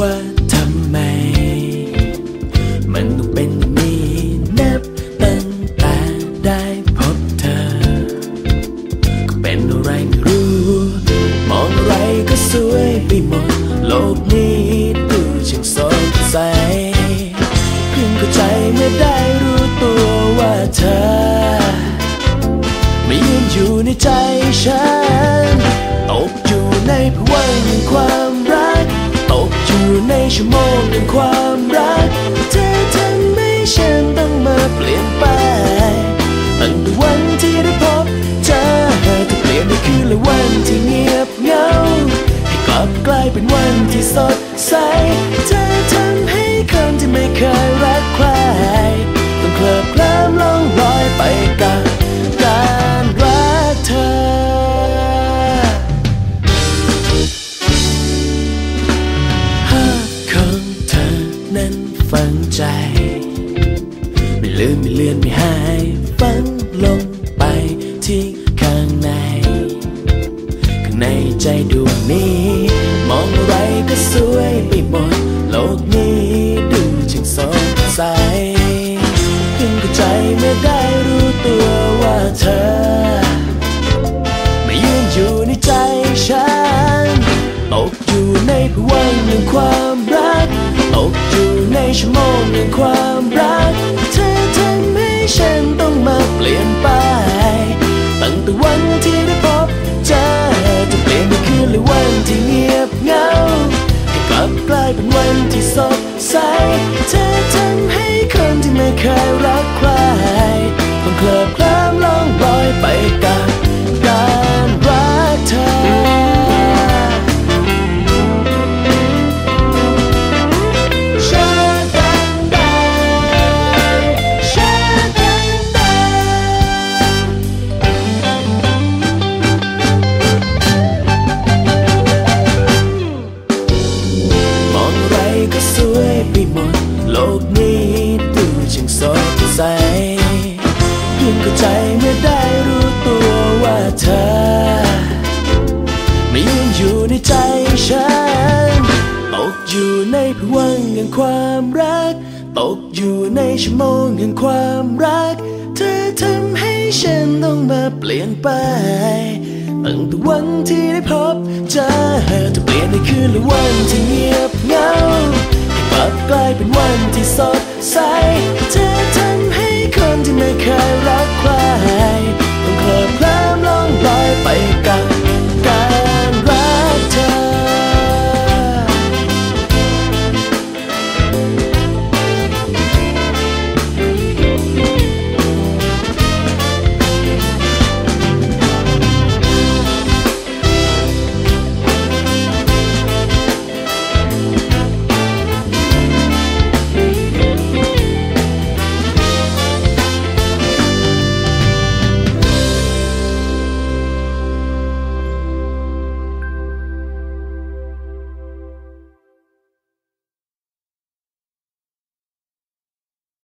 ว่าทำไม มันต้องเป็นนี้นับตั้งแต่ได้พบเธอ ก็เป็นอะไรไม่รู้ มองอะไรก็สวยไปหมด โลกนี้ดูช่างสดใสเพิ่งเข้าใจไม่ได้รู้ตัวว่าเธอ ไม่ยืนอยู่ในใจฉันตกอยู่ในพวังความรัก ชั่วโมงแห่งความรักเธอทำให้ฉันต้องมาเปลี่ยนไปตั้งแต่วันที่ได้พบเธอจะเปลี่ยนในคืนและวันที่เงียบเหงา ให้กลับกลายเป็นวันที่สดใส ไม่เลือนไม่หายฝังลงไปที่ข้างใน ข้างในใจดวงนี้ มองอะไรก็สวยไปหมด โลกนี้ดูจึงสดใสเพิ่งเข้าใจเมื่อได้รู้ตัวว่าเธอ ไม่ยืนอยู่ในใจฉันตกอยู่ในภวังแห่งความรักตกอยู่ในชั่วโมงแห่งความรักเธอ ฉันต้องมาเปลี่ยนไป ตั้งแต่วันที่ได้พบเจอจะเปลี่ยนไปคืนหรือวันที่เงียบเหงาให้กลับกลายเป็นวันที่สด ใสเพียงเข้าใจเมื่อได้รู้ตัวว่าเธอ ไม่ยืนอยู่ในใจฉัน ตกอยู่ในภวังแห่งความรัก ตกอยู่ในชั่วโมงแห่งความรัก เธอทำให้ฉันต้องมาเปลี่ยนไปตั้งแต่วันที่ได้พบเจอจะเปลี่ยนในคืนหรือวันที่เงียบเหงากลับกลายเป็นวันที่สด